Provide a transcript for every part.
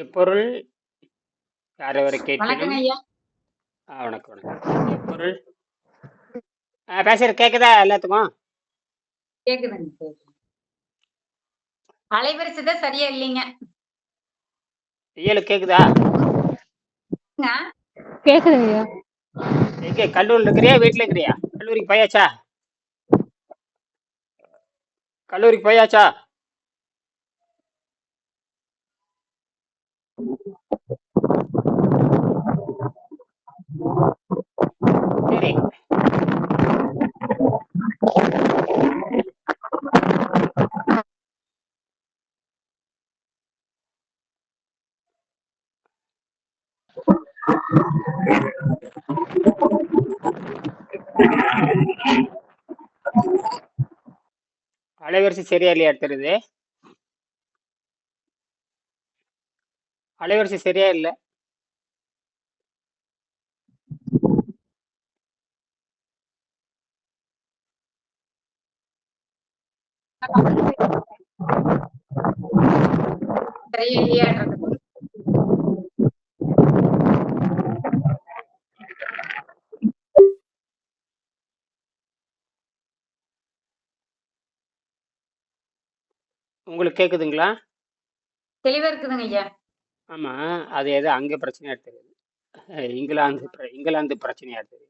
எப்பொருள்? யாரவரை ஐயா ஆ வணக்கம் வணக்கம். எப்பொருள்? ஆ பேசுற கேக்குதா எல்லாத்துக்கும்? கேக்குதுங்க கேக்குது. அலைவரிசை தான் சரியா இல்லைங்க. இயலு கேக்குதா? ஆ, கேக்குதுங்கய்யா. எங்க கல்லூரியில் இருக்கிறியா? வீட்டுல இருக்கிறியா? கல்லூரிக்கு போயாச்சா? கல்லூரிக்கு போயாச்சா? அலைவரிசை சரியா இல்லையா எடுத்துருது அலைவரிசை சரியா இல்ல? சரியா உங்களுக்கு கேக்குதுங்களா? தெளிவா இருக்குதுங்க ஐயா. ஆமா அது எது அங்க பிரச்சனையா தெரியுது. அஹ் இங்கிலாந்து இங்கிலாந்து பிரச்சனையா தெரியுது.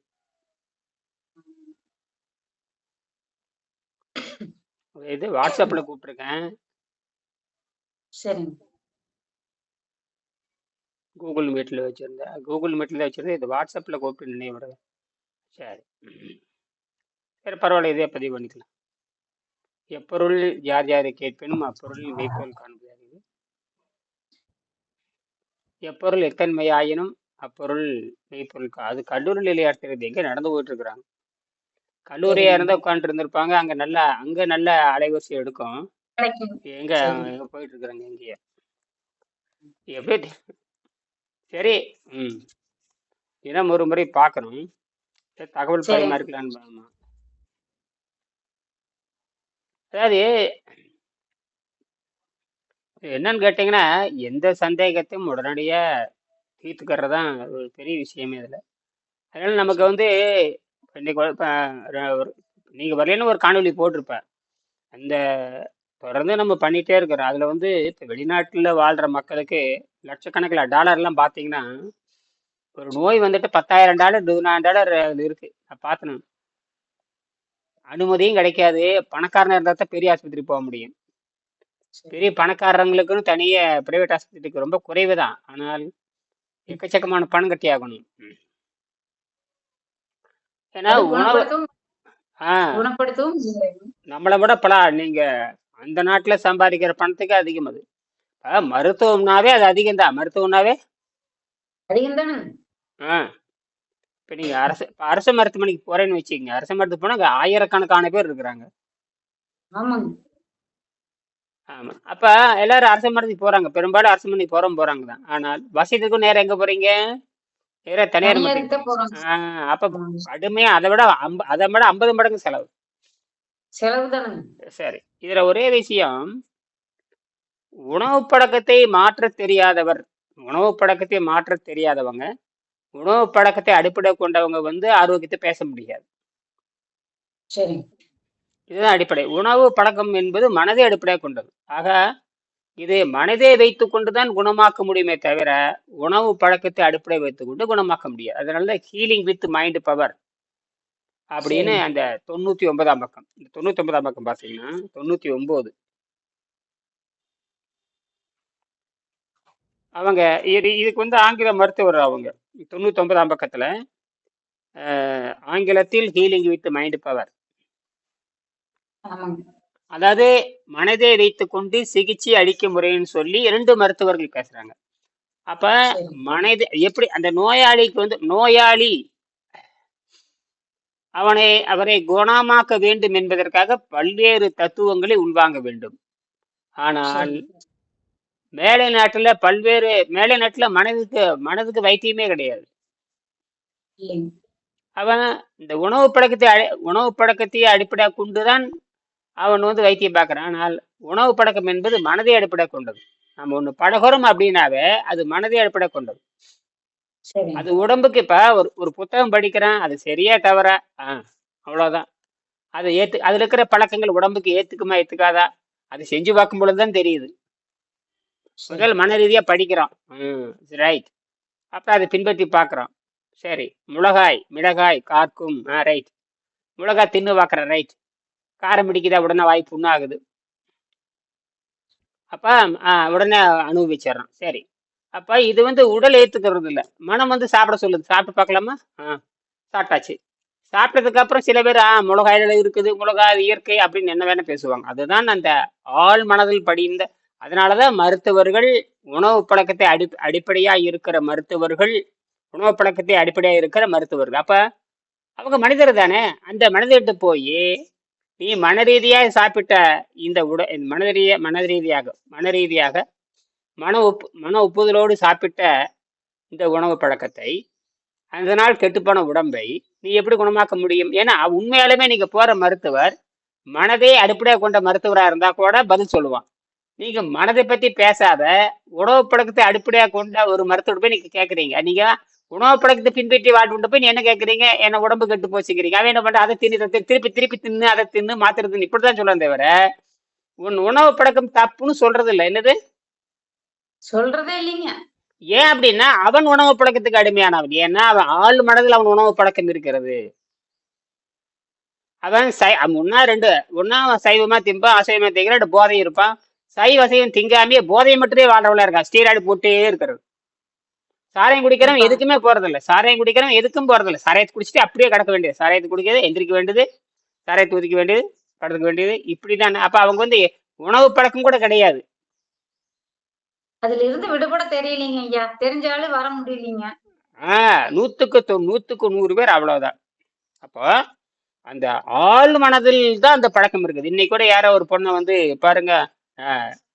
இது வாட்ஸ்அப்ல கூப்பிட்டுருக்கேன். சரிங்க. கூகுள் மீட்ல வச்சிருந்தேன் கூகுள் மீட்ல வச்சிருந்தேன் இது வாட்ஸ்அப்ல கூப்பிட்டு நினைவு சரி. சரி பரவாயில்ல இதே பதிவு பண்ணிக்கலாம். எப்பொருள் யார் யாரை கேட்பினும் அப்பொருள் மெய்ப்பொருள் காண்பது அறிவு எப்பொருள் எத்தன்மை ஆயினும் அப்பொருள் மெய்ப்பொருள் அது கல்லூரி நிலையா இருக்கிறது எங்க நடந்து போயிட்டு இருக்கிறாங்க. கல்லூரியா இருந்தா உட்காந்துட்டு இருந்திருப்பாங்க அங்க நல்ல அங்க நல்ல அலைவரிசை எடுக்கும். எங்க எங்க போயிட்டு இருக்கிறாங்க எங்கேயே எப்படி சரி ம். தினம் ஒரு முறை பார்க்கணும். சரி, தகவல் பரிமாறிக்கலான்னு பாருமா. அதாவது என்னன்னு கேட்டிங்கன்னா எந்த சந்தேகத்தையும் உடனடியா தீர்த்துக்கிறது தான் ஒரு பெரிய விஷயமே இதுல. அதனால நமக்கு வந்து இன்னைக்கு ஒரு- இப்ப ர- ஒரு- நீங்க வரலன்னு ஒரு காணொளி போட்டிருப்பேன் அந்த தொடர்ந்து நம்ம பண்ணிட்டே இருக்கிறோம். அதுல வந்து இப்ப வெளிநாட்டுல வாழ்ற மக்களுக்கு லட்சக்கணக்கில் டாலர்லாம் பார்த்தீங்கன்னா ஒரு நோய் வந்துட்டு பத்தாயிரம் டாலர் இருபதாயிரம் டாலர் அது இருக்கு. நான் பார்த்தேன் அனுமதியும் கிடைக்காது. பணக்காரனா இருந்தா தான் பெரிய ஆஸ்பத்திரி போக முடியும். பெரிய பணக்காரங்களுக்குன்னு தனியா பிரைவேட் ஆஸ்பத்திரிக்கு ரொம்ப குறைவு தான். ஆனால். எக்கச்சக்கமான பணம் கட்டி ஆகணும். ஏன்னா உணவு குணப்படுத்தவும். நம்மளை விட பல நீங்க அந்த நாட்டுல சம்பாதிக்கிற பணத்துக்கு அதிகம் அது. மருத்துவம்னாவே அது அதிகம் தான் மருத்துவம்னாவே? அதிகம் தானே ஆ. இப்போ நீங்க அரசு இப்ப அரசு மருத்துவமனைக்கு போறேன்னு வச்சுக்கோங்க. அரசு மருத்துவ போனா அங்க ஆயிரக்கணக்கான பேர் இருக்கிறாங்க. ஆமாங்க. ஆமா. அப்ப எல்லாரும் அரசு மருத்துவமனைக்கு போறாங்க. பெரும்பாலும் அரசு மருத்துவமனைக்கு போறோம் போறாங்க தான் ஆனால் வசதிக்கும் நேரம் எங்க போறீங்க? தனியார் அப்ப. கடுமையா அதை விட அதை விட ஐம்பது மடங்கு செலவு. சரி இதுல ஒரே விஷயம் உணவு பழக்கத்தை மாற்ற தெரியாதவர் உணவு பழக்கத்தை மாற்ற தெரியாதவங்க உணவு பழக்கத்தை அடிப்படை கொண்டவங்க வந்து ஆரோக்கியத்தை பேச முடியாது. சரிங்க இதுதான் அடிப்படை. உணவு பழக்கம் என்பது மனதை அடிப்படையாக கொண்டது. ஆக இது மனதை வைத்துக் கொண்டுதான் குணமாக்க முடியுமே தவிர உணவு பழக்கத்தை அடிப்படை வைத்துக்கொண்டு குணமாக்க முடியாது. அதனால ஹீலிங் வித் மைண்ட் பவர் அப்படின்னு அந்த தொண்ணூத்தி ஒன்பதாம் பக்கம். இந்த தொண்ணூத்தி ஒன்பதாம் பக்கம் பார்த்தீங்கன்னா தொண்ணூத்தி ஒன்பது. அவங்க இது இதுக்கு வந்து ஆங்கில மருத்துவர் அவங்க. தொண்ணூத்தி ஒன்பதாம் பக்கத்துல ஆங்கிலத்தில் ஹீலிங் வித் மைண்ட் பவர் அதாவது மனதை வைத்துக்கொண்டு சிகிச்சை அளிக்கும் முறைன்னு சொல்லி இரண்டு மருத்துவர்கள் பேசுறாங்க. அப்ப மனது எப்படி அந்த நோயாளிக்கு வந்து நோயாளி அவனை அவரை குணமாக்க வேண்டும் என்பதற்காக பல்வேறு தத்துவங்களை உள்வாங்க வேண்டும். ஆனால் மேலை நாட்டுல பல்வேறு மேலை நாட்டுல மனதுக்கு மனதுக்கு வைத்தியமே கிடையாது. அவன் இந்த உணவு பழக்கத்தை உணவு பழக்கத்தையே அடிப்படையாக கொண்டுதான் அவன் வந்து வைத்தியம் பார்க்கறான். ஆனால் உணவு பழக்கம் என்பது மனதை அடிப்படையாக கொண்டது. நம்ம ஒண்ணு பழகுறோம் அப்படின்னாவே அது மனதை அடிப்படை கொண்டது. அது உடம்புக்கு இப்ப ஒரு ஒரு புத்தகம் படிக்கிறேன். அது சரியா தவறா? ஆ அவ்வளவுதான். அது ஏத்து அதுல இருக்கிற பழக்கங்கள் உடம்புக்கு ஏத்துக்குமா ஏத்துக்காதா? அது செஞ்சு பார்க்கும் பொழுதுதான் தெரியுது. சரி. முதல் மன ரீதியா படிக்கிறோம் ம் ரைட் அப்புறம் அதை பின்பற்றி பார்க்குறோம் சரி மிளகாய் மிளகாய் காக்கும். ஆ ரைட் மிளகாய் தின்னு பார்க்குறேன் ரைட் காரம் பிடிக்குதா? உடனே வாய் புண்ணாகுது. அப்போ உடனே அனுபவிச்சிடறான். சரி. அப்போ இது வந்து உடல் ஏற்றுக்கிறது இல்லை மனம் வந்து சாப்பிட சொல்லுது. சாப்பிட்டு பார்க்கலாமா? ஆ சாப்பிட்டாச்சு. சாப்பிட்டதுக்கு அப்புறம் சில பேர் ஆ மிளகாயில இருக்குது மிளகா இயற்கை அப்படின்னு என்ன வேணா பேசுவாங்க. அதுதான் அந்த ஆழ் மனதில் படிந்த அதனாலதான் மருத்துவர்கள் உணவு பழக்கத்தை அடி அடிப்படையா இருக்கிற மருத்துவர்கள் உணவு பழக்கத்தை அடிப்படையா இருக்கிற மருத்துவர்கள். அப்ப அவங்க மனிதர் தானே? அந்த மனிதர்கிட்ட போய் நீ மன ரீதியாக சாப்பிட்ட இந்த உட மன மனரீதியாக மன ரீதியாக மன ரீதியாக ஒப்பு மன ஒப்புதலோடு சாப்பிட்ட இந்த உணவு பழக்கத்தை அந்த நாள் கெட்டுப்போன உடம்பை நீ எப்படி குணமாக்க முடியும்? ஏன்னா உண்மையாலுமே நீங்க போற மருத்துவர் மனதை அடிப்படையாக கொண்ட மருத்துவராக இருந்தால் கூட பதில் சொல்லுவான். நீங்கள் மனதை பற்றி பேசாத உணவு பழக்கத்தை அடிப்படையாக கொண்ட ஒரு மருத்துவர் போய் நீங்கள் கேட்குறீங்க நீங்கள் உணவு பழக்கத்தை பின்பற்றி வாழ்வுண்டு போய் என்ன கேக்குறீங்க? என்ன உடம்பு கெட்டு போச்சுக்கிறீங்க அவன் என்ன பண்ற அதை தின்னு திருப்பி திருப்பி தின்னு அதை தின்னு மாத்திரை தின்னு இப்படிதான் சொல்லுவான் தவிர. உன் உணவு பழக்கம் தப்புன்னு சொல்றது இல்லை என்னது? சொல்றதே இல்லைங்க. ஏன் அப்படின்னா அவன் உணவு பழக்கத்துக்கு அடிமையானவன். ஏன்னா அவன் ஆள் மனதில் அவன் உணவு பழக்கம் இருக்கிறது. அவன் சை ஒன்னா ரெண்டு ஒன்னா அவன் சைவமா திம்பான் அசைவமா திங்கிற ரெண்டு போதை இருப்பான். சைவ அசைவம் திங்காமையே போதையை மட்டுமே வாழ்றவளா இருக்கான். ஸ்டீராய்டு போட்டே இருக்கிறது சாராயம் குடிக்கிறவன் எதுக்குமே போறதில்ல. சாராயம் குடிக்கிறவன் எதுக்கும் போறதில்ல. சாராயத்தை குடிச்சிட்டு அப்படியே கிடக்க வேண்டியது. சாராயத்தை குடிக்கிறது எந்திரிக்க வேண்டியது சாராயத்தை ஒதுக்க வேண்டியது படுத்துக்க வேண்டியது இப்படிதான். அப்ப அவங்க வந்து உணவு பழக்கம் கூட கிடையாது. அதுல இருந்து விடுபட தெரியலீங்க ஐயா. தெரிஞ்சாலும் வர முடியலீங்க. ஆஹ் நூத்துக்கு நூத்துக்கு நூறு பேர் அவ்வளவுதான். அப்போ அந்த ஆள் மனதில் தான் அந்த பழக்கம் இருக்குது. இன்னைக்கு கூட யாரோ ஒரு பொண்ணை வந்து பாருங்க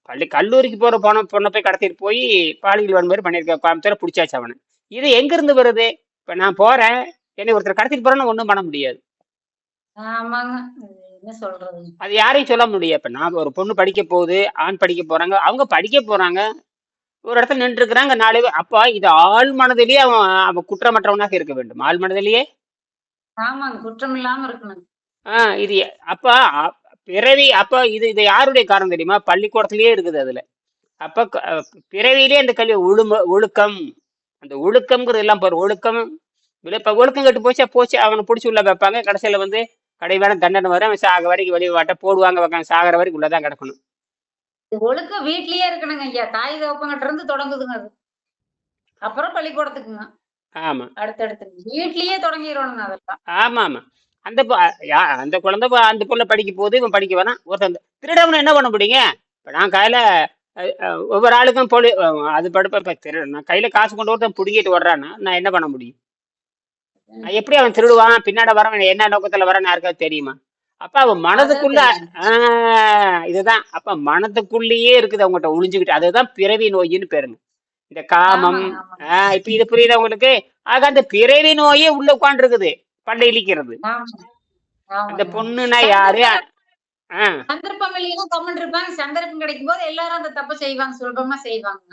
பள்ளி கல்லூரிக்கு போற பொண்ணை பொண்ணை போய் கடத்திட்டு போய் பாலியல் வன்முறை பண்ணியிருக்க கோயம்புத்தூர பிடிச்சாச்சு அவனை. இது எங்க இருந்து வருது? இப்ப நான் போறேன். என்னை ஒருத்தர் கடத்திட்டு போறேன்னு ஒண்ணும் பண்ண முடியாது. அது யாரையும் சொல்ல முடியாது. இப்ப நான் ஒரு பொண்ணு படிக்க போகுது ஆண் படிக்க போறாங்க அவங்க படிக்க போறாங்க. ஒரு இடத்துல நின்று இருக்கிறாங்க நாலு பேர். அப்ப இது ஆள் மனதிலேயே அவன் அவன் குற்றமற்றவனாக இருக்க வேண்டும். ஆள் மனதிலேயே? ஆமாங்க குற்றம் இல்லாம இருக்கணும். ஆ இது அப்ப பிறவி அப்ப இது இது யாருடைய காரணம் தெரியுமா? பள்ளிக்கூடத்திலேயே இருக்குது அதுல. அப்ப பிறவியிலே அந்த கல்வி ஒழும ஒழுக்கம். அந்த ஒழுக்கம்ங்கிறது எல்லாம் பாரு ஒழுக்கம். இப்ப ஒழுக்கம் கெட்டு போச்சா போச்சு. அவனை பிடிச்சி உள்ள வைப்பாங்க. கடைசியில வந்து கடைவான தண்டனை வரும். அவன் சாக வரைக்கும் வெளியே வாட்ட போடுவாங்க வைக்காங்க சாகிற வரைக்கும் உள்ளதான் கிடக்கணும். ஒழுக்கம் வீட்லயே இருக்கணுங்க ஐயா. தாய் தகப்பங்கிட்ட இருந்து தொடங்குதுங்க அது. அப்புறம் பள்ளிக்கூடத்துக்குங்க. ஆமா. அடுத்தடுத்து வீட்லயே தொடங்கிடணுங்க அதெல்லாம். ஆமா ஆமா. அந்த அந்த குழந்தை அந்த புள்ள படிக்க போகுது இவன் படிக்க வரான் ஒருத்தன் திருடவனை என்ன பண்ண முடியுங்க? இப்ப நான் கையில ஒவ்வொரு ஆளுக்கும் அஹ், அது படுப்ப இப்ப திரு நான் கையில காசு கொண்டு ஒருத்தன் பிடிக்கிட்டு வர்றான்னா நான் என்ன பண்ண முடியும்? நான் எப்படி அவன் திருடுவான்? பின்னாடி வரவன் என்ன நோக்கத்துல வரான்னு யாருக்காவது தெரியுமா? அப்ப அவன் மனதுக்குள்ள ஆஹ் இதுதான். அப்ப மனதுக்குள்ளேயே இருக்குது அவங்ககிட்ட ஒளிஞ்சுக்கிட்டு. அதுதான் பிறவி நோயின்னு பேருங்க இந்த காமம். ஆஹ் இப்ப இது புரியுதா உங்களுக்கு? ஆக அந்த பிறவி நோயே உள்ள உட்காந்துருக்குது பண்டை இழிக்கிறது. அந்த. பொண்ணுனா யாரு? சந்தர்ப்பம் இல்லைன்னா கம்மன் இருப்பாங்க. சந்தர்ப்பம் கிடைக்கும் போது எல்லாரும் அந்த தப்பு செய்வாங்க. சுலபமா செய்வாங்க.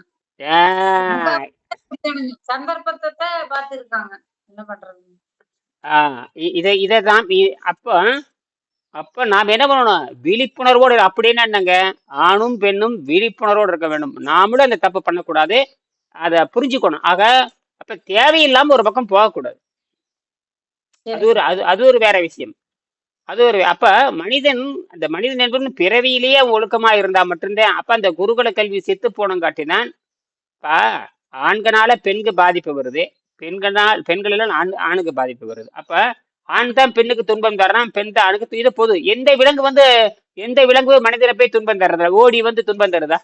சந்தர்ப்பத்தை பார்த்து இருக்காங்க என்ன பண்றது? இதை இதை தான் அப்போ அப்ப நாம் என்ன பண்ணணும்? விழிப்புணர்வோடு அப்படின்னா என்னங்க? ஆணும் பெண்ணும் விழிப்புணர்வோடு இருக்க வேண்டும். நாமளும் அந்த தப்பு பண்ணக்கூடாது. அதை புரிஞ்சுக்கணும். ஆக அப்ப தேவையில்லாம ஒரு பக்கம் போகக்கூடாது. அது ஒரு அது அது ஒரு வேற விஷயம். அது ஒரு அப்ப மனிதன் அந்த மனிதன் என்பவன் பிறவியிலேயே ஒழுக்கமா இருந்தா மட்டும்தான் அப்ப அந்த குருகுல கல்வி செத்து போனம் காட்டினான் ஆண்களால பெண்கு பாதிப்பு வருது. பெண்களால் பெண்களால் ஆண் ஆணுக்கு பாதிப்பு வருது. அப்ப ஆண் தான் பெண்ணுக்கு துன்பம் தர்றான் பெண் தான் ஆணுக்கு இது பொது எந்த விலங்கு வந்து எந்த விலங்கு மனிதனை போய் துன்பம் தர்றதா? ஓடி வந்து துன்பம் தருதா?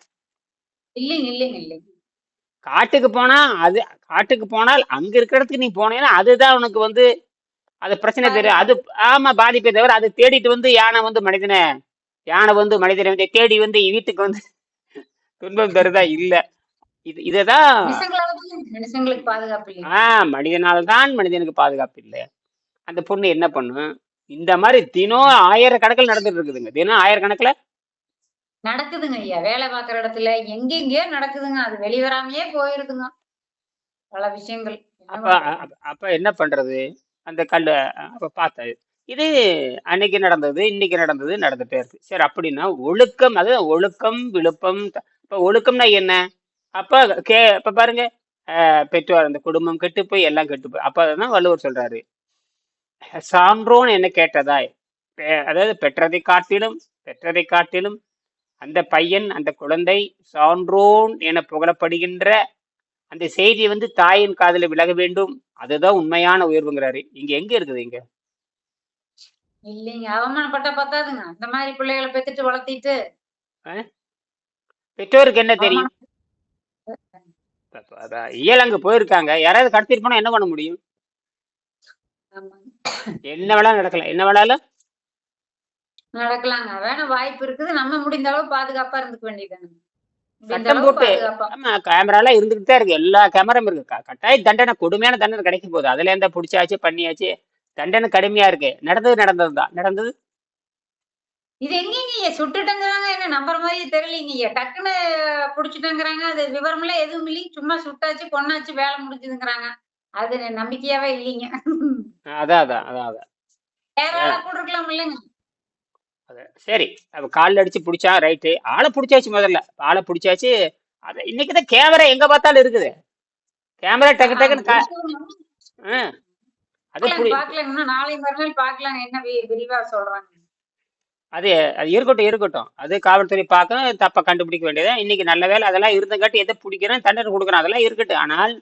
இல்லைங்க இல்லைங்க இல்லைங்க. காட்டுக்கு போனா அது காட்டுக்கு போனால் அங்க இருக்கிற இடத்துக்கு நீ போனேன்னா அதுதான் உனக்கு வந்து அது பிரச்சனை தெரியும் அது ஆமா பாதிப்பை தவிர அது தேடிட்டு வந்து யானை வந்து மனிதனை யானை வந்து மனிதனை வந்து தேடி வந்து வீட்டுக்கு வந்து துன்பம் தருதா? இல்ல. இது இததான் ஆஹ் மனிதனால் தான் மனிதனுக்கு பாதுகாப்பு இல்லை. அந்த பொண்ணு என்ன பண்ணும்? இந்த மாதிரி தினம் ஆயிரக்கணக்கில் நடந்துட்டு இருக்குதுங்க. தினம் ஆயிரக்கணக்கில்? நடக்குதுங்க ஐயா. வேலை பார்க்குற இடத்துல எங்கெங்கேயோ நடக்குதுங்க. அது வெளிவராமையே போயிருதுங்க. பல விஷயங்கள்? அப்ப- அப்ப என்ன பண்றது? அந்த கல் அப்போ பார்த்தது இது அன்னைக்கு நடந்தது இன்னைக்கு நடந்தது நடந்துட்டே இருக்கு. சரி அப்படின்னா ஒழுக்கம் அது ஒழுக்கம் விழுப்பம் இப்போ ஒழுக்கம்னா என்ன? அப்போ கே இப்போ பாருங்க பெற்றோர் அந்த குடும்பம் கெட்டு போய் எல்லாம் கெட்டு போய் அப்போ தான் வள்ளுவர் சொல்றாரு. சான்றோன் என்ன கேட்டதாய். பெ- அதாவது பெற்றதை காட்டிலும் பெற்றதை காட்டிலும் அந்த பையன் அந்த குழந்தை சான்றோன் என புகழப்படுகின்ற அந்த செய்தி வந்து தாயின் காதுல விலக வேண்டும். அதுதான் உண்மையான உயர்வுங்கிறாரு. இங்க எங்க இருக்குது இங்க? இல்லைங்க அவமானப்பட்ட பத்தாதுங்க. அந்த மாதிரி பிள்ளைகளை பெத்துட்டு வளர்த்திட்டு. பெற்றோருக்கு என்ன தெரியும்? இப்ப- இப்ப அதான். இயல் அங்க போயிருக்காங்க. யாராவது கடத்திட்டு போனா என்ன பண்ண முடியும். என்ன வேணாலும் நடக்கலாம். என்ன வேணாலும்? நடக்கலாங்க. வேணா வாய்ப்பு இருக்குது. நம்ம முடிந்த அளவு பாதுகாப்பா இருந்துக்க வேண்டியதுதாங்க முடிந்த சட்டம் போட்டு ஆமா கேமராலாம் இருந்துகிட்டு தான் இருக்கு. எல்லா கேமராவும் இருக்கு. கட்டாய தண்டனை கொடுமையான தண்டனை கிடைக்க போகுது. அதுல இருந்தா பிடிச்சாச்சு பண்ணியாச்சு. தண்டனை கடுமையா இருக்கு. நடந்தது நடந்தது தான். நடந்தது? இது எங்கீங்க சுட்டுட்டேங்கிறாங்க. என்ன நம்புற மாதிரி தெரியலீங்க டக்குன்னு புடிச்சுட்டேங்கிறாங்க. அது விவரம் எல்லாம் எதுவும் இல்லைங்க. சும்மா சுட்டாச்சு கொன்னாச்சு வேலை முடிஞ்சுதுங்கிறாங்க. அது நம்பிக்கையாவே இல்லைங்க. அதான் அதான் அதான் அதான். கூட இருக்கலாம் இல்லைங்க அதான் சரி அப்ப காலில் அடிச்சு பிடிச்சா ரைட்டு ஆளை பிடிச்சாச்சு முதல்ல. ஆளை பிடிச்சாச்சு அது இன்னைக்கு தான் கேமரா எங்க பார்த்தாலும் இருக்குது. கேமரா டக்கு டக்குன்னு அது நாளை மறுநாள் பாக்கலாங்க என்ன விரிவா சொல்றாங்க. அது அது இருக்கட்டும் இருக்கட்டும். அது காவல்துறை பார்க்க தப்ப கண்டுபிடிக்க வேண்டியது? இன்னைக்கு நல்ல வேலை அதெல்லாம் இருந்தங்காட்டி எதை பிடிக்கிறேன் தண்டனை கொடுக்குறேன் அதெல்லாம் இருக்கட்டும். ஆனால்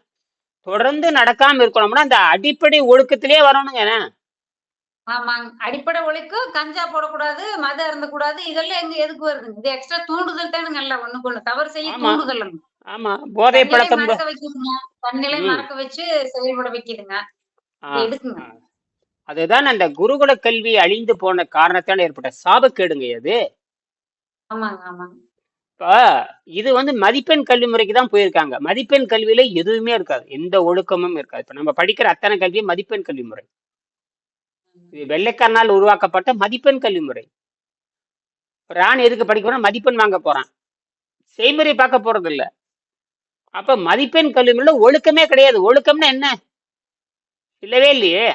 தொடர்ந்து நடக்காம இருக்கணும்னா அந்த அடிப்படை ஒழுக்கத்திலே வரணுங்க? ஆமாங்க. அடிப்படை ஒழிக்கும் கஞ்சா போடக்கூடாது மதம் இருந்தக்கூடாது இதெல்லாம் எங்க எதுக்கு வருதுங்க? இது எக்ஸ்ட்ரா தூண்டுதல் தானுங்க எல்லாம் ஒண்ணுக்கு ஒண்ணு. தவறு செய்ய. தூண்டுதல் ஆமா. போதை பழக்கம் மறக்க வைக்குதுங்க தன்னிலை. மறக்க வச்சு செயல்பட வைக்குதுங்க. எதுக்குங்க. அதுதான் அந்த குருகுல கல்வி அழிந்து போன காரணத்தால ஏற்பட்ட சாபக்கேடுங்க அது இப்ப இது வந்து மதிப்பெண் கல்வி முறைக்கு தான் போயிருக்காங்க. மதிப்பெண் கல்வியில எதுவுமே இருக்காது. எந்த ஒழுக்கமும் இருக்காது. இப்ப நம்ம படிக்கிற அத்தனை கல்வி மதிப்பெண் கல்வி முறை. இது வெள்ளைக்காரனால் உருவாக்கப்பட்ட மதிப்பெண் கல்வி முறை ஒரு ஆண் எதுக்கு படிக்க போறான்? மதிப்பெண் வாங்க போறான். செய்முறை பார்க்க போறது இல்ல அப்ப மதிப்பெண் கல்வி முறையில ஒழுக்கமே கிடையாது. ஒழுக்கம்னா என்ன? இல்லவே இல்லையே.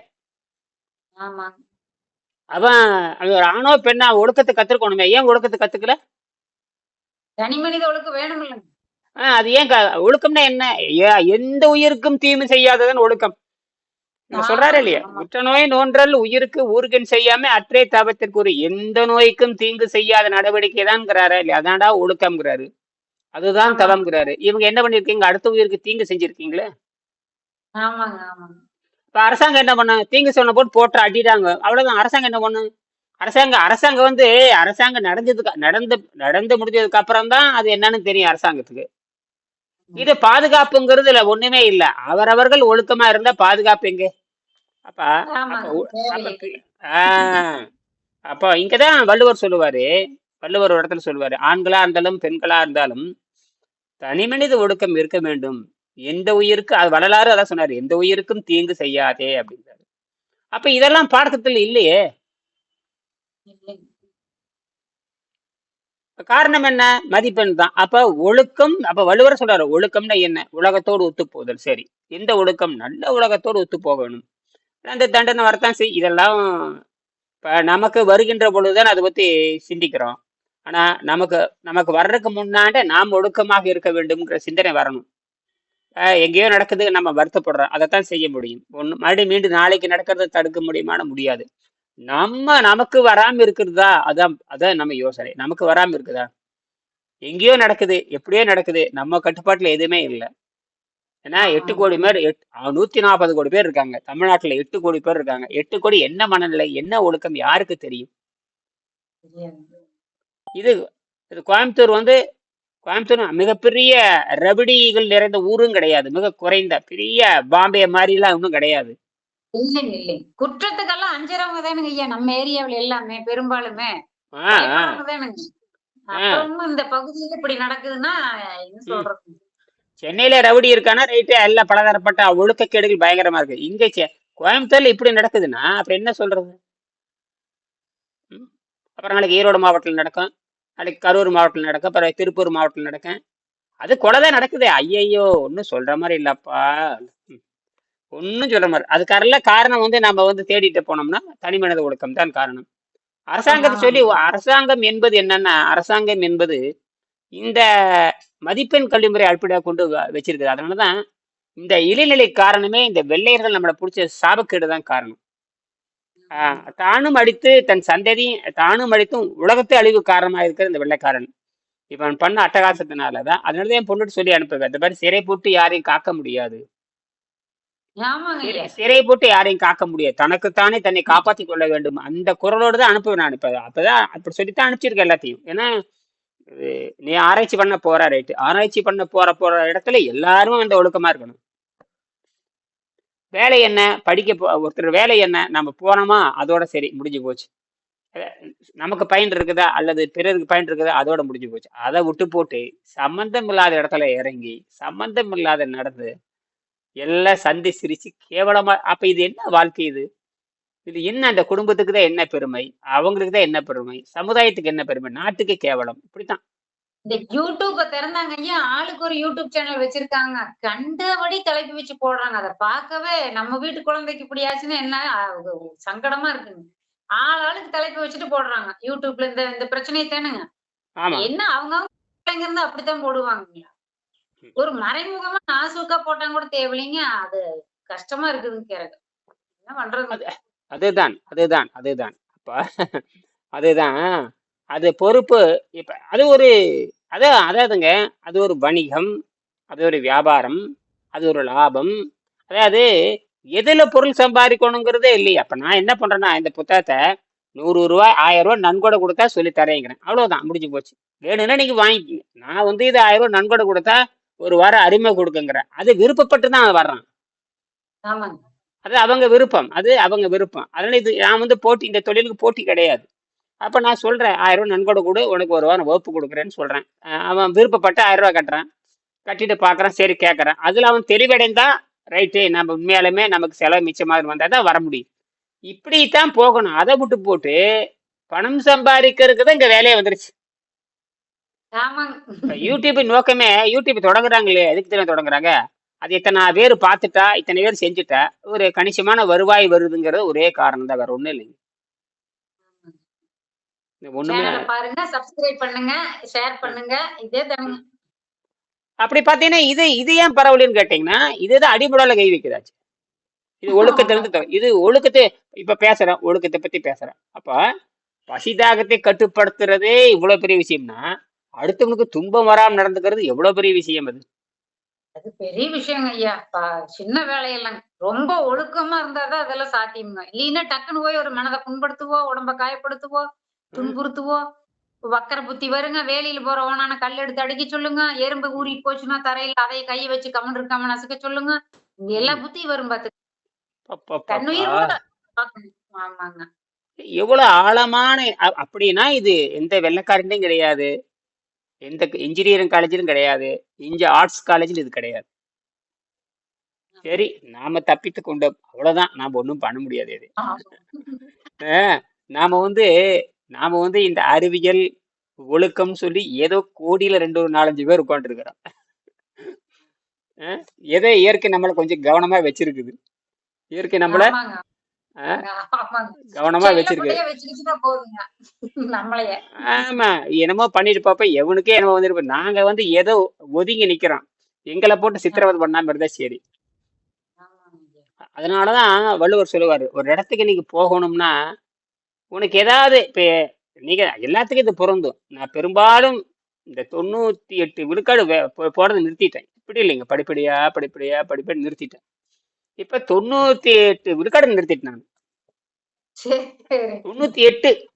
அவன் அவன் ஒரு ஆணோ பெண்ணா ஒழுக்கத்தை கத்துக்கணுமே ஏன் ஒழுக்கத்தை கத்துக்கல? தனி மனித ஒழுக்கம் வேணும் அது ஏன் ஒழுக்கம்னா என்ன? ஏ- எந்த உயிருக்கும் தீமை செய்யாததன் ஒழுக்கம். சொல்றாரு இல்லையா. உற்ற நோய் நோன்றல் உயிருக்கு ஊர்கன் செய்யாம அற்றே தாபத்திற்கு எந்த நோய்க்கும் தீங்கு செய்யாத நடவடிக்கை தான்ங்கிறாரு இல்லையா? அதான்டா ஒழுக்கம்ங்கிறாரு. அதுதான். தவம்ங்கிறாரு. இவங்க என்ன பண்ணிருக்கீங்க அடுத்த உயிருக்கு தீங்கு செஞ்சிருக்கீங்களே? இப்ப அரசாங்கம் என்ன பண்ண? தீங்கு சொன்ன போட்டு போட்டு அடிடாங்க. அவ்வளவுதான். அரசாங்கம் என்ன பண்ணும் அரசாங்கம் அரசாங்கம் வந்து அரசாங்கம் நடந்ததுக்கு நடந்து நடந்து முடிஞ்சதுக்கு அப்புறம் தான் அது என்னன்னு தெரியும் அரசாங்கத்துக்கு. இது பாதுகாப்புங்கிறது இல்ல ஒண்ணுமே இல்ல. அவரவர்கள் ஒழுக்கமா இருந்தா பாதுகாப்பு எங்க? அப்ப அப்ப இங்கதான் வள்ளுவர் சொல்லுவாரு. வள்ளுவர் ஒரு இடத்துல சொல்லுவாரு. ஆண்களா இருந்தாலும் பெண்களா இருந்தாலும் தனி மனித ஒழுக்கம் இருக்க வேண்டும். எந்த உயிருக்கு அது வரலாறு அதான் சொன்னாரு. எந்த உயிருக்கும் தீங்கு செய்யாதே அப்படின்றாரு. அப்ப இதெல்லாம் பாடத்திட்டத்தில் இல்லையே. காரணம் என்ன? மதிப்பெண் தான். அப்ப ஒழுக்கம் அப்ப வள்ளுவர் சொல்றாரு ஒழுக்கம்னா என்ன? உலகத்தோடு ஒத்து போதல் சரி. எந்த ஒழுக்கம்? நல்ல உலகத்தோடு ஒத்து போகணும் அந்த தண்டனை வரத்தான் செய் இதெல்லாம் இப்போ நமக்கு வருகின்ற பொழுதுதான் அதை பத்தி சிந்திக்கிறோம். ஆனால் நமக்கு நமக்கு வர்றதுக்கு முன்னாடி நாம் ஒழுக்கமாக இருக்க வேண்டும்ங்கிற சிந்தனை வரணும். எங்கேயோ நடக்குது நம்ம வருத்தப்படுறோம். அதைத்தான் செய்ய முடியும். ஒன்று மறுபடியும் மீண்டும் நாளைக்கு நடக்கிறத தடுக்க முடியுமான முடியாது. நம்ம நமக்கு வராமல் இருக்கிறதா? அதான் அதான் நம்ம யோசனை. நமக்கு வராமல் இருக்குதா? எங்கேயோ நடக்குது எப்படியோ நடக்குது. நம்ம கட்டுப்பாட்டில் எதுவுமே இல்லை. ஏன்னா எட்டு கோடி பேர் நூத்தி நாற்பது கோடி பேர் இருக்காங்க. தமிழ்நாட்டுல எட்டு கோடி பேர் இருக்காங்க. எட்டு கோடி என்ன மனநிலை என்ன ஒழுக்கம் யாருக்கு தெரியும். இது இது கோயம்புத்தூர் வந்து கோயம்புத்தூர் மிகப்பெரிய ரபிடிகள் நிறைந்த ஊரும் கிடையாது. மிக குறைந்த பெரிய பாம்பே மாதிரிலாம் ஒன்றும் கிடையாது. இல்லைங்க இல்லைங்க குற்றத்துக்கெல்லாம் அஞ்சுறவங்க தானுங்க ஐயா. நம்ம ஏரியாவுல எல்லாமே பெரும்பாலுமே தானுங்க இந்த பகுதியில இப்படி நடக்குதுன்னா என்ன சொல்றது? சென்னையில ரவுடி இருக்கானா? ரைட்டு எல்லாம் பலதரப்பட்ட ஒழுக்கக்கேடுகள் பயங்கரமா இருக்கு. இங்க செ- கோயம்புத்தூர்ல இப்படி நடக்குதுன்னா அப்புறம் என்ன சொல்றது? அப்புறம் நாளைக்கு ஈரோடு மாவட்டத்தில் நடக்கும். நாளைக்கு கரூர் மாவட்டத்தில் நடக்க பிறகு திருப்பூர் மாவட்டத்தில் நடக்க அது கொலை தான் நடக்குது. ஐயையோ ஒன்றும் சொல்ற மாதிரி இல்லப்பா. ஒன்றும் சொல்ற மாதிரி அதுக்காரெல்லாம் காரணம் வந்து நம்ம வந்து தேடிட்டு போனோம்னா தனி மனித ஒழுக்கம் தான் காரணம். அரசாங்கத்தை சொல்லி அரசாங்கம் என்பது என்னன்னா அரசாங்கம் என்பது இந்த மதிப்பெண் கல்வி முறை அடிப்படையாக கொண்டு வச்சிருக்குது அதனாலதான் இந்த இளைநிலை காரணமே இந்த வெள்ளையர்கள் நம்மளை பிடிச்ச சாபக்கேடு தான் காரணம். தானும் அடித்து தன் சந்ததி தானும் அடித்தும் உலகத்தை அழிவு காரணமாக இருக்கிற இந்த வெள்ளைக்காரன். இவன் பண்ண அட்டகாசத்தினாலதான். அதனாலதான் என் பொண்ணுட்டு சொல்லி அனுப்புவேன். இந்த மாதிரி சிறை போட்டு யாரையும் காக்க முடியாது. சிறை- போட்டு யாரையும் காக்க முடியாது. தனக்குத்தானே தன்னை காப்பாற்றிக் கொள்ள வேண்டும். அந்த குரலோடு தான் அனுப்புவேன் நான். இப்ப அப்பதான் அப்படி சொல்லித்தான் அனுப்பிச்சிருக்கேன் எல்லாத்தையும். ஏன்னா நீ ஆராய்ச்சி பண்ண போற ரைட்டு ஆராய்ச்சி பண்ண போற போற இடத்துல எல்லாரும் அந்த ஒழுக்கமா இருக்கணும். வேலை என்ன? படிக்க போ ஒருத்தர் வேலை என்ன? நம்ம போனோமா? அதோட சரி முடிஞ்சு போச்சு. நமக்கு பயன் இருக்குதா? அல்லது பிறருக்கு பயன் இருக்குதா? அதோட முடிஞ்சு போச்சு. அதை விட்டு போட்டு சம்பந்தம் இல்லாத இடத்துல இறங்கி சம்பந்தம் இல்லாத நடந்து எல்லாம் சந்தி சிரிச்சு கேவலமா அப்ப இது என்ன வாழ்க்கை இது? இது என்ன அந்த குடும்பத்துக்கு தான் என்ன பெருமை? அவங்களுக்கு தான் என்ன பெருமை? சமுதாயத்துக்கு என்ன பெருமை? நாட்டுக்கு கேவலம். இப்படித்தான். இந்த யூடியூப திறந்தாங்க ஐயா. ஆளுக்கு ஒரு யூடியூப் சேனல் வச்சிருக்காங்க. கண்டபடி தலைப்பு வச்சு போடுறாங்க. அதை பார்க்கவே நம்ம வீட்டு குழந்தைக்கு இப்படி ஆச்சுன்னா என்ன? சங்கடமா இருக்குங்க. ஆள் ஆளுக்கு தலைப்பு வச்சுட்டு போடுறாங்க. யூடியூப்ல இந்த இந்த பிரச்சனையை தானுங்க. என்ன அவங்க பிள்ளைங்க இருந்தா அப்படித்தான் போடுவாங்க ஒரு மறைமுகமா நாசூக்கா போட்டாங்க கூட தேவையில்லைங்க. அது கஷ்டமா இருக்குதுங்க எனக்கு என்ன பண்றது? அதுதான் அதுதான் அதுதான். அப்போ அதுதான். அது பொறுப்பு இப்போ அது ஒரு அதான் அதாவதுங்க அது ஒரு வணிகம் அது ஒரு வியாபாரம் அது ஒரு லாபம். அதாவது எதில் பொருள் சம்பாதிக்கணுங்கிறதே இல்லையா. அப்போ நான் என்ன பண்ணுறேன்னா இந்த புத்தகத்தை நூறு ரூபாய் ஆயிரம் ரூபாய் நன்கொடை கொடுத்தா சொல்லி தரேங்கிறேன். அவ்வளோதான் முடிஞ்சு போச்சு. வேணும்னா நீங்கள் வாங்கிக்கோங்க நான் வந்து இது ஆயிரம் ரூபாய் நன்கொடை கொடுத்தா ஒரு வாரம் அருமை கொடுக்குங்கிறேன். அது விருப்பப்பட்டு தான் வர்றான். ஆமாங்க. அது அவங்க விருப்பம். அது அவங்க விருப்பம். அதனால இது நான் வந்து போட்டி இந்த தொழிலுக்கு போட்டி கிடையாது. அப்ப நான் சொல்றேன் ஆயிரம் ரூபாய் நன்கொடை கொடு உனக்கு ஒரு வாரம் வகுப்பு கொடுக்குறேன்னு சொல்றேன். அஹ் அவன் விருப்பப்பட்டு ஆயிரம் ரூபாய் கட்டுறான். கட்டிட்டு பார்க்கறான் சரி கேட்கறான் அதுல அவன் தெளிவடைந்தா ரைட்டு நம்ம உண்மையாலுமே நமக்கு செலவு மிச்சமாக வந்தா தான் வர முடியும். இப்படித்தான் போகணும். அதை விட்டு போட்டு பணம் சம்பாதிக்கிறதுக்கு தான் இங்க வேலையே வந்துருச்சு. யூடியூப் நோக்கமே யூடியூப் தொடங்குறாங்களே எதுக்கு தெரியும் தொடங்குறாங்க? அது இத்தனை பேர் பார்த்துட்டா இத்தனை பேர் செஞ்சுட்டா ஒரு கணிசமான வருவாய் வருதுங்கிறது ஒரே காரணம் தான். வேற ஒண்ணும் இல்லைங்க. பாருங்க சப்ஸ்கிரைப் பண்ணுங்க ஷேர் பண்ணுங்க. இதே தானுங்க அப்படி பார்த்தீங்கன்னா இது இது ஏன் பரவலின்னு கேட்டீங்கன்னா இதுதான் அடிப்படையில கை வைக்கிறாச்சு. இது ஒழுக்கத்திலிருந்து. இது ஒழுக்கத்தை இப்ப பேசுறேன் ஒழுக்கத்தை பத்தி பேசுறேன். அப்ப பசிதாகத்தை கட்டுப்படுத்துறதே இவ்வளவு பெரிய விஷயம்னா அடுத்தவனுக்கு துன்பம் வராம நடந்துக்கிறது எவ்வளவு பெரிய விஷயம் அது? அது பெரிய விஷயங்க ஐயா. ப- சின்ன வேலையெல்லாம். ரொம்ப ஒழுக்கமா இருந்தாதான் அதெல்லாம் சாத்தியமுங்க. இல்லைன்னா டக்குன்னு போய் ஒரு மனதை புண்படுத்துவோ உடம்ப காயப்படுத்துவோ துன்புறுத்துவோ. வக்கர புத்தி வருங்க. வேலையில போறவனான கல் எடுத்து அடிக்க சொல்லுங்க. எறும்பு ஊறிட்டு போச்சுன்னா தரையில அதை கையை வச்சு கமன் இருக்காம நசுக்க சொல்லுங்க. எல்லா புத்தியும் வரும் பாத்து பார்க்கணும். ஆமாங்க. எவ்வளவு ஆழமான அப்படின்னா இது எந்த வெள்ளக்காரன்டையும் கிடையாது. எந்த இன்ஜினியரிங் காலேஜிலும் கிடையாது. இங்க ஆர்ட்ஸ் காலேஜில் இது கிடையாது. சரி நாம தப்பித்து கொண்டோம். அவ்வளவுதான். நாம ஒண்ணும் பண்ண முடியாது இது. நாம வந்து நாம வந்து இந்த அறிவியல் ஒழுக்கம் சொல்லி ஏதோ கோடியில ரெண்டு ஒரு நாலஞ்சு பேர் உட்காந்துருக்கிறோம் ஏதோ இயற்கை நம்மளை கொஞ்சம் கவனமா வச்சிருக்குது. இயற்கை நம்மள கவனமா வச்சிருக்கு. செல்லக்குட்டியே வச்சுக்கிச்சுன்னா போதுங்க நம்மளைய. ஆமா என்னமோ பண்ணிட்டு பாப்ப எவனுக்கே என்னமோ வந்துருப்ப. நாங்க வந்து ஏதோ ஒதுங்கி நிக்கிறோம். எங்களை போட்டு சித்திரவதை பண்ணாம இருந்தா சரி. அதனாலதான் வள்ளுவர் சொல்லுவாரு ஒரு இடத்துக்கு நீங்க போகணும்னா உனக்கு ஏதாவது இப்ப நீங்க எல்லாத்துக்கும் இது பொருந்தும். நான் பெரும்பாலும் இந்த தொண்ணூத்தி எட்டு விழுக்காடு போறதை நிறுத்திட்டேன். இப்படி இல்லைங்க. படிப்படியா படிப்படியா படிப்படி நிறுத்திட்டேன். இப்ப தொண்ணூத்தி எட்டு விழுக்காடு நான். சரி. தொண்ணூத்தி எட்டு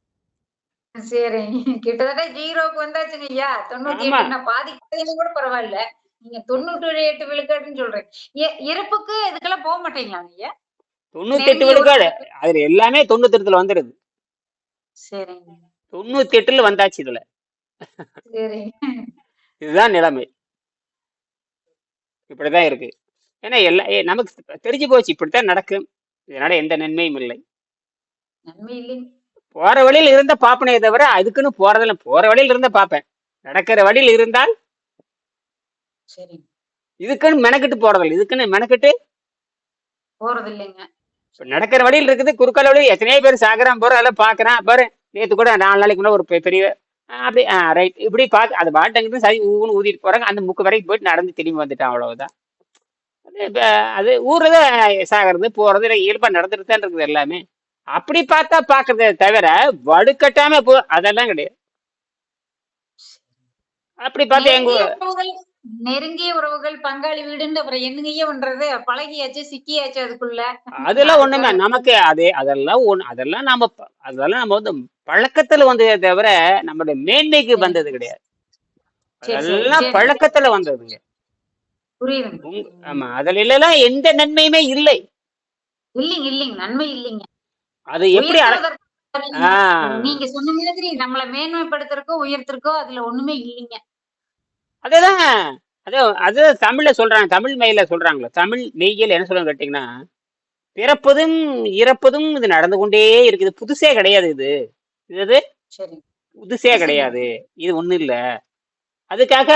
சரி. கிட்டத்தட்ட ஜீரோக்கு வந்தாச்சுங்க ஐயா. தொண்ணூத்தி. எட்டு பாதி கூட பரவாயில்ல. நீங்க தொண்ணூற்றி எட்டு விழுக்காடுன்னு சொல்றீங்க. இ- இறப்புக்கு இதுக்கெல்லாம் போக மாட்டீங்களா ஐயா? தொண்ணூத்தி எட்டு விழுக்காடு. அதுல எல்லாமே தொண்ணூத்தி எட்டுல வந்துருது. சரிங்க. தொண்ணூத்தி எட்டுல வந்தாச்சு இதுல. சரி. இதுதான் நிலைமை. இப்படிதான் இருக்கு. ஏன்னா எல்லா ஏ, நமக்கு தெரிஞ்சு போச்சு இப்படித்தான் நடக்கும் இதனால எந்த நன்மையும் இல்லை. போற வழியில் இருந்த பாப்பனே தவிர அதுக்குன்னு போறதில்ல. போற வழியில் இருந்த பாப்பேன். நடக்கிற வழியில் இருந்தால் சரி. இதுக்குன்னு மெனக்கிட்டு போறதில்ல. இதுக்குன்னு மெனக்கிட்டு போறது இல்லைங்க இப்ப நடக்கிற வழியில் இருக்குது. குறுக்கால வழி எத்தனையோ பேர் சாகுறான் போற அதெல்லாம் பாக்குறான் பாரு. நேத்து கூட நாலு நாளைக்கு முன்னாடி ஒரு பெரிய அப்படி ரைட் இப்படி பார்த்து அது பாட்டுங்கிறது சரி ஊன்னு ஊதிட்டு போறாங்க. அந்த முக்கு வரைக்கும் போயிட்டு நடந்து திரும்பி வந்துட்டான் அவ்வளவுதான். இப்ப அது ஊர்ல சாகிறது போறது இல்லை இயல்பா நடந்துட்டு தான் இருக்குது எல்லாமே. அப்படி பார்த்தா பாக்குறதே தவிர வடுக்கட்டாம போ அதெல்லாம் கிடையாது. அப்படி பார்த்தா எங்க நெருங்கிய உறவுகள் பங்காளி வீடுன்னு அப்புறம் என்னங்கய்ய பண்றது பழகியாச்சு சிக்கியாச்சு அதுக்குள்ள. அதெல்லாம் ஒண்ணுமே நமக்கு அதே அதெல்லாம் ஒண்ணு அதெல்லாம் நம்ம ப- அதெல்லாம் நம்ம வந்து பழக்கத்துல வந்ததே தவிர நம்மளுடைய மேன்மைக்கு வந்தது கிடையாது. அதெல்லாம். பழக்கத்துல வந்ததுங்க ஆமா. அதுல எல்லாம் எந்த நன்மையுமே இல்லை. இல்லைங்க இல்லைங்க. நன்மை இல்லைங்க. அது எப்படி நீங்க சொன்ன மாதிரி நம்மள மேன்மைப்படுத்துறதுக்கோ உயர்த்திருக்கோ அதுல ஒண்ணுமே இல்லைங்க. அதுதான் அது அது தமிழ்ல சொல்றாங்க. தமிழ் மெயில சொல்றாங்களே. தமிழ் மெய்யியல் என்ன சொல்றாங்க கேட்டீங்கன்னா பிறப்பதும் இறப்பதும் இது நடந்து கொண்டே இருக்குது. புதுசே கிடையாது இது. இது புதுசே கிடையாது. இது ஒண்ணும் இல்ல. அதுக்காக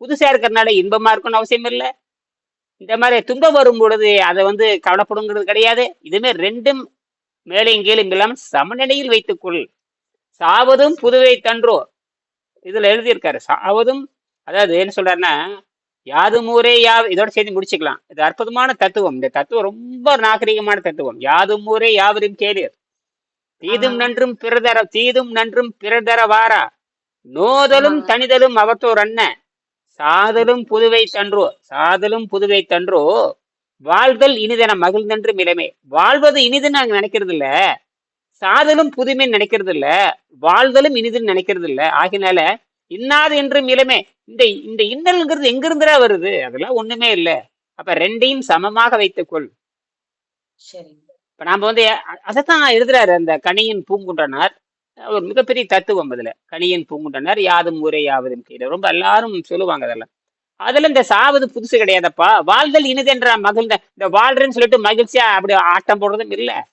புதுசா இருக்கிறதுனால இன்பமா இருக்கணும்னு அவசியம் இல்ல. இந்த மாதிரி துன்பம் வரும் பொழுது அதை வந்து கவலைப்படுங்கிறது கிடையாது. இதுமே ரெண்டும் மேலையும் கீழும் இல்லாம சமநிலையில் வைத்துக்கொள் சாவதும் புதுவை தன்றோ. இதுல எழுதியிருக்காரு சாவதும் அதாவது என்ன சொல்றாருன்னா யாதும் ஊரே யா இதோட சேர்த்து முடிச்சுக்கலாம். இது அற்புதமான தத்துவம். இந்த தத்துவம் ரொம்ப நாகரிகமான தத்துவம். யாதும் ஊரே யாவரும் கேளீர். தீதும். நன்றும் பிறதர தீதும் நன்றும் பிறதர வாரா. நோதலும். தனிதலும் அவத்தோர் அண்ண சாதலும் புதுவை தன்றோ சாதலும் புதுவை தன்றோ வாழ்தல் இனிதென மகிழ்ந்தென்று இளமே வாழ்வது இனிதுன்னு நாங்க நினைக்கிறது இல்ல சாதலும் புதுமைன்னு நினைக்கிறது இல்ல வாழ்தலும் இனிதுன்னு நினைக்கிறது இல்ல ஆகினால இன்னாது என்றும் இளமே இந்த இந்த இன்னல்ங்கிறது எங்க இருந்துடா வருது? அதெல்லாம் ஒண்ணுமே இல்ல. அப்ப ரெண்டையும் சமமாக வைத்துக்கொள். சரி இப்ப நாம வந்து அதைத்தான் எழுதுறாரு அந்த கணியன் பூங்குன்றனார். ஒரு மிகப்பெரிய தத்துவம் அதுல. கணியன் பூங்குன்றனார் யாதும் ஊரே யாவதும் கீழே. ரொம்ப எல்லாரும் சொல்லுவாங்க அதெல்லாம். அதுல இந்த சாவது புதுசு கிடையாதப்பா. வாழ்தல் இனிதென்ற மகிழ்ந்த இந்த வாழ்றேன்னு சொல்லிட்டு மகிழ்ச்சியா அப்படி ஆட்டம் போடுறதும் இல்ல.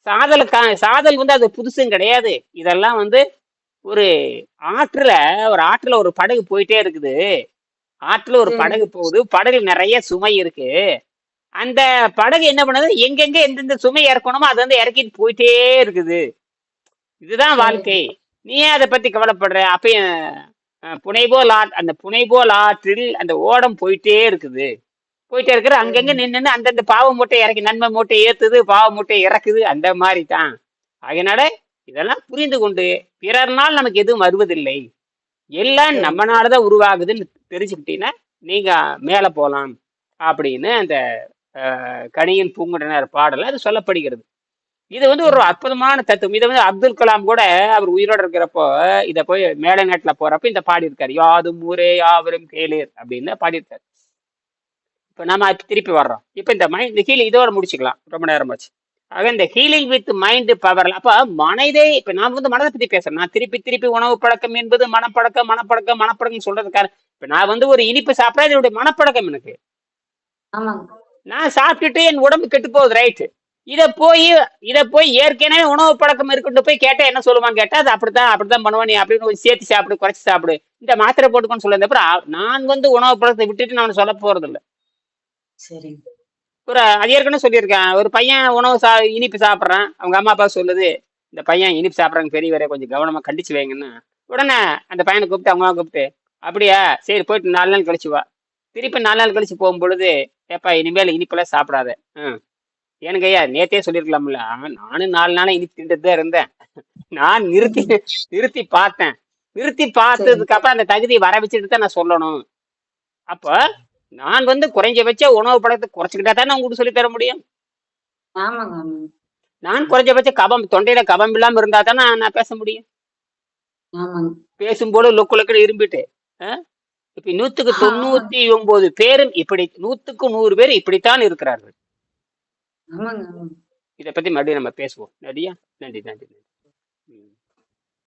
சாதல் கா- சாதல் வந்து அது புதுசும் கிடையாது. இதெல்லாம் வந்து ஒரு ஆற்றுல ஒரு ஆற்றுல ஒரு படகு போயிட்டே இருக்குது. ஆற்றுல ஒரு. படகு போகுது. படகுல நிறைய சுமை இருக்கு. அந்த படகு என்ன பண்ணுது? எங்கெங்க எந்தெந்த சுமை இறக்கணுமோ அது வந்து இறக்கிட்டு போயிட்டே இருக்குது. இதுதான். வாழ்க்கை. நீ ஏன் அதை பத்தி கவலைப்படுற? அப்பயும் புனைபோல் ஆற் அந்த புனைபோல் ஆற்றில் அந்த ஓடம் போயிட்டே இருக்குது. போயிட்டே இருக்கிற அங்கங்க நின்னு அந்தந்த பாவ மூட்டை இறக்கி நன்மை மூட்டை ஏத்துது பாவ மூட்டை இறக்குது அந்த மாதிரி தான் அதனால இதெல்லாம் புரிந்து கொண்டு பிறர்னால் நமக்கு எதுவும் வருவதில்லை எல்லாம். நம்மனாலதான் உருவாகுதுன்னு தெரிஞ்சுக்கிட்டீங்கன்னா நீங்க மேல போலாம். அப்படின்னு அந்த அஹ், கணியன் பூங்குடனர் பாடல அது சொல்லப்படுகிறது. இது வந்து ஒரு அற்புதமான தத்துவம். இதை வந்து அப்துல் கலாம் கூட அவர் உயிரோட இருக்கிறப்போ இத போய் மேலை நாட்டுல போறப்ப இந்த பாடியிருக்காரு. யாதும் ஊரே யாவரும் கேளீர் அப்படின்னு பாடியிருக்காரு. இப்ப நாம திருப்பி வர்றோம். இப்ப இந்த மைண்ட் இந்த ஹீலிங் இதோட முடிச்சுக்கலாம். ரொம்ப நேரம் ஆச்சு. ஆக இந்த ஹீலிங் வித் மைண்ட் பவர் அப்ப மனதே இப்ப நான் வந்து மனதை பத்தி பேசுறேன் நான் திருப்பி திருப்பி உணவு பழக்கம் என்பது மனப்பழக்கம் மனப்பழக்கம் மனப்பழக்கம் சொல்றதுக்காக இப்ப நான் வந்து ஒரு இனிப்பு சாப்பிட்டா இதனுடைய மனப்பழக்கம் எனக்கு. நான் சாப்பிட்டுட்டு என் உடம்பு கெட்டு போகுது ரைட்டு இத போய் இத போய் ஏற்கனவே உணவு பழக்கம் இருக்கட்டும் போய் கேட்டா என்ன சொல்லுவான் கேட்டா அது அப்படித்தான் அப்படித்தான் பண்ணுவான் நீ அப்படின்னு கொஞ்சம் சேர்த்து சாப்பிடு குறைச்சு சாப்பிடு. இந்த மாத்திரை போட்டுக்கோன்னு சொல்லுறது அப்புறம் நான் வந்து உணவு பழக்கத்தை விட்டுட்டு நான் சொல்ல போறது இல்ல சரி. ஒரு அது ஏற்கனவே சொல்லியிருக்கேன். ஒரு பையன் உணவு சா இனிப்பு சாப்பிட்றான். அவங்க அம்மா அப்பா சொல்லுது இந்த பையன் இனிப்பு சாப்பிட்றாங்க பெரியவரே கொஞ்சம் கவனமா கண்டிச்சு வைங்கன்னு. உடனே அந்த பையனை கூப்பிட்டு அவங்க கூப்பிட்டு அப்படியா சரி போயிட்டு நாலு நாள் கழிச்சு வா. திருப்பி நாலு நாள் கழிச்சு போகும்பொழுது ஏப்பா இனிமேல் இனிப்பெல்லாம் சாப்பிடாத. ம். எனக்கு ஐயா நேத்தே சொல்லிருக்கலாம்ல. ஆனா, நானும் நாலு நாளா இனிப்பு தின்னுட்டு தான் இருந்தேன். நான் நிறுத்தி நிறுத்தி பார்த்தேன். நிறுத்தி பார்த்ததுக்கு அப்புறம் அந்த தகுதி வர வச்சுட்டு தான் நான் சொல்லணும். அப்ப நான் வந்து குறைஞ்சபட்ச உணவு பழக்கத்தை குறைச்சிக்கிட்டா தான் உங்களுக்கு சொல்லி தர முடியும்? நான் குறைஞ்சபட்ச கபம் தொண்டையில கபம் இல்லாம இருந்தா தான் நான் பேச முடியும். பேசும்போது லொக்கு லொக்குன்னு இரும்பிட்டு? இப்ப நூத்துக்கு தொண்ணூத்தி ஒன்பது பேரும் இப்படி நூத்துக்கு நூறு பேர் இப்படித்தான் இருக்கிறார்கள். இதை பத்தி மறுபடியும் நம்ம பேசுவோம். நடியா நன்றி நன்றி நன்றி.